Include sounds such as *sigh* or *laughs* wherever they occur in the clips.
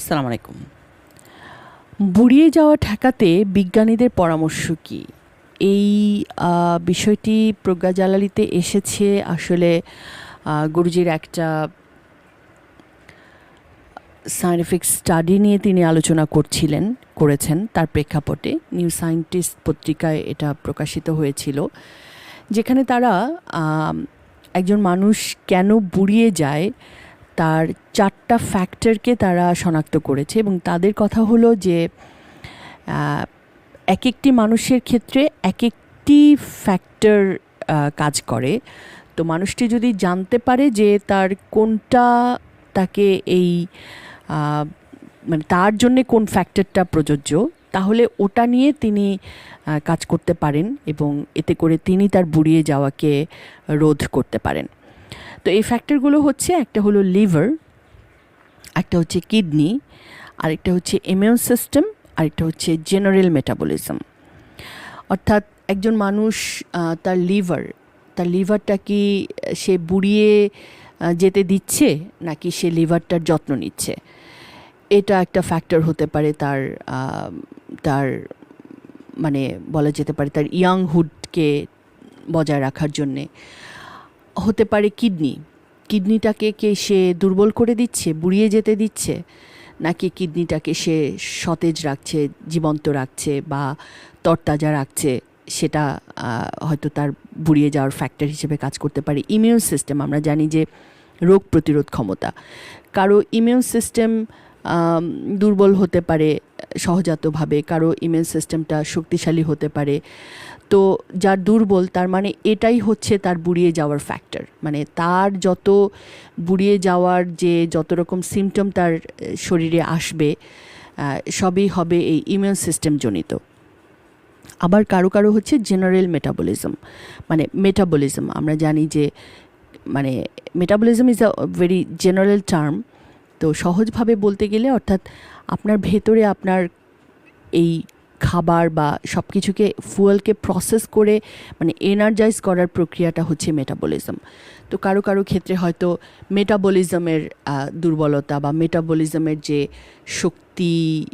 আসসালামু আলাইকুম। বুড়িয়ে যাওয়া ঠেকাতে বিজ্ঞানীদের পরামর্শ কি? এই বিষয়টি প্রজ্ঞা জালালিতে এসেছে আসলে গুরুজির একটা সায়েন্টিফিক স্টাডি নিয়ে তিনি আলোচনা করছিলেন, করেছেন। তার প্রেক্ষাপটে নিউ সায়েন্টিস্ট পত্রিকায় এটা প্রকাশিত হয়েছিল, যেখানে তারা একজন মানুষ কেন বুড়িয়ে যায় তার চারটা ফ্যাক্টরকে তারা শনাক্ত করেছে এবং তাদের কথা হলো যে এক একটি মানুষের ক্ষেত্রে এক একটি ফ্যাক্টর কাজ করে। তো মানুষটি যদি জানতে পারে যে তার কোনটা তাকে এই মানে তার জন্যে কোন ফ্যাক্টরটা প্রযোজ্য, তাহলে ওটা নিয়ে তিনি কাজ করতে পারেন এবং এতে করে তিনি তার বুড়িয়ে যাওয়াকে রোধ করতে পারেন। তো এই ফ্যাক্টরগুলো হচ্ছে, একটা হলো লিভার একটা হচ্ছে কিডনি আরেকটা হচ্ছে ইমিউন সিস্টেম আরেকটা হচ্ছে জেনারেল মেটাবলিজম অর্থাৎ একজন মানুষ তার লিভার তার লিভারটা কি সে বুড়িয়ে যেতে দিচ্ছে, নাকি সে লিভারটার যত্ন নিচ্ছে? এটা একটা ফ্যাক্টর হতে পারে তার তার মানে বলা যেতে পারে তার ইয়াংহুডকে বজায় রাখার জন্যে। হতে পারে কিডনি। কিডনিটাকে কে সে দুর্বল করে দিচ্ছে, বুড়িয়ে যেতে দিচ্ছে? নাকি কিডনিটাকে সে সতেজ রাখছে, জীবন্ত রাখছে বা তরতাজা রাখছে? সেটা হয়তো তার বুড়িয়ে যাওয়ার ফ্যাক্টর হিসেবে কাজ করতে পারে। ইমিউন সিস্টেম আমরা জানি যে রোগ প্রতিরোধ ক্ষমতা। কারও ইমিউন সিস্টেম দুর্বল হতে পারে সহজাতভাবে, কারও ইমিউন সিস্টেমটা শক্তিশালী হতে পারে। তো যার দুর্বল, তার মানে এটাই হচ্ছে তার বুড়িয়ে যাওয়ার ফ্যাক্টর মানে তার যত বুড়িয়ে যাওয়ার যে যত রকম সিমটম তার শরীরে আসবে সবই হবে এই ইমিউন সিস্টেম জনিত। আবার কারও কারও হচ্ছে জেনারেল মেটাবলিজম মানে মেটাবলিজম আমরা জানি যে মানে metabolism is a very general term তো সহজভাবে বলতে গেলে অর্থাৎ আপনার ভেতরে আপনার এই খাবার বা সব কিছুকে ফুয়েলকে প্রসেস করে মানে এনার্জাইজ করার প্রক্রিয়াটা হচ্ছে মেটাবলিজম তো কারও কারও ক্ষেত্রে হয়তো মেটাবলিজমের দুর্বলতা বা মেটাবলিজমের যে শক্তি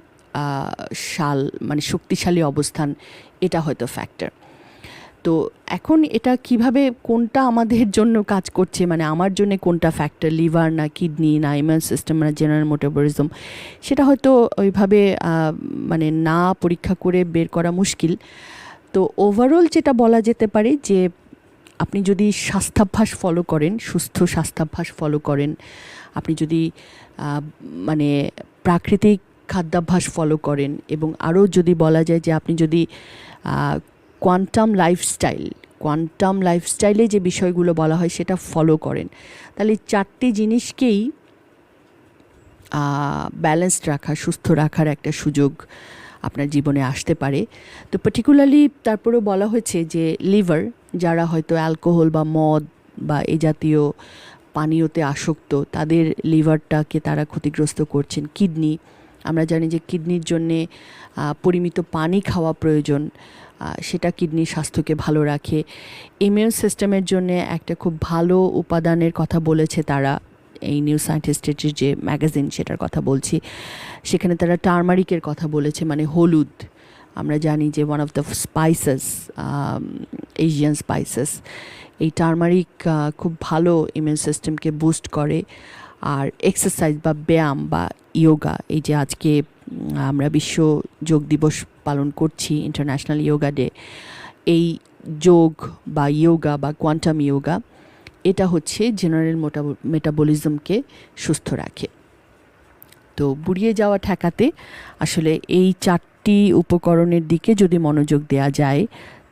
শাল মানে শক্তিশালী অবস্থান, এটা হয়তো ফ্যাক্টর তো এখন এটা কীভাবে, কোনটা আমাদের *laughs* জন্য কাজ করছে? মানে আমার জন্য কোনটা ফ্যাক্টর লিভার না কিডনি না ইমিউন সিস্টেম না জেনারেল মেটাবলিজম সেটা হয়তো ওইভাবে মানে না পরীক্ষা করে বের করা মুশকিল। তো ওভারঅল যেটা বলা যেতে পারে যে, আপনি যদি স্বাস্থ্যাভ্যাস ফলো করেন, সুস্থ স্বাস্থ্যাভ্যাস ফলো করেন, আপনি যদি মানে প্রাকৃতিক খাদ্যাভ্যাস ফলো করেন এবং আরও যদি বলা যায় যে, আপনি যদি কোয়ান্টাম লাইফস্টাইল কোয়ান্টাম লাইফস্টাইলে যে বিষয়গুলো বলা হয় সেটা ফলো করেন। তাহলে চারটি জিনিসকেই ব্যালেন্সড রাখা, সুস্থ রাখার একটা সুযোগ আপনার জীবনে আসতে পারে। তো পার্টিকুলারলি তারপরেও বলা হয়েছে যে লিভার যারা হয়তো অ্যালকোহল বা মদ বা এ জাতীয় পানীয়তে আসক্ত, তাদের লিভারটাকে তারা ক্ষতিগ্রস্ত করছেন। কিডনি, আমরা জানি যে কিডনির জন্যে পরিমিত পানি খাওয়া প্রয়োজন। সেটা কিডনির স্বাস্থ্যকে ভালো রাখে। ইমিউন সিস্টেমের জন্য একটা খুব ভালো উপাদানের কথা বলেছে তারা। এই নিউ সায়েন্টিস্টের যে ম্যাগাজিন সেটার কথা বলছি। সেখানে তারা টার্মারিকের কথা বলেছে মানে হলুদ। আমরা জানি যে one of the spices Asian spices এই টার্মারিক খুব ভালো ইমিউন সিস্টেমকে বুস্ট করে। আর এক্সারসাইজ বা ব্যায়াম বা ইয়োগা এই যে আজকে আমরা বিশ্ব যোগ দিবস পালন করছি ইন্টারন্যাশনাল ইয়োগা ডে এই যোগ বা ইয়োগা বা কোয়ান্টাম ইয়োগা এটা হচ্ছে জেনারেল মেটাবলিজমকে সুস্থ রাখে। তো বুড়িয়ে যাওয়া ঠেকাতে আসলে এই চারটি উপকরণের দিকে যদি মনোযোগ দেওয়া যায়,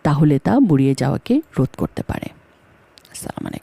তাহলে তা বুড়িয়ে যাওয়াকে রোধ করতে পারে। আসসালামু আলাইকুম।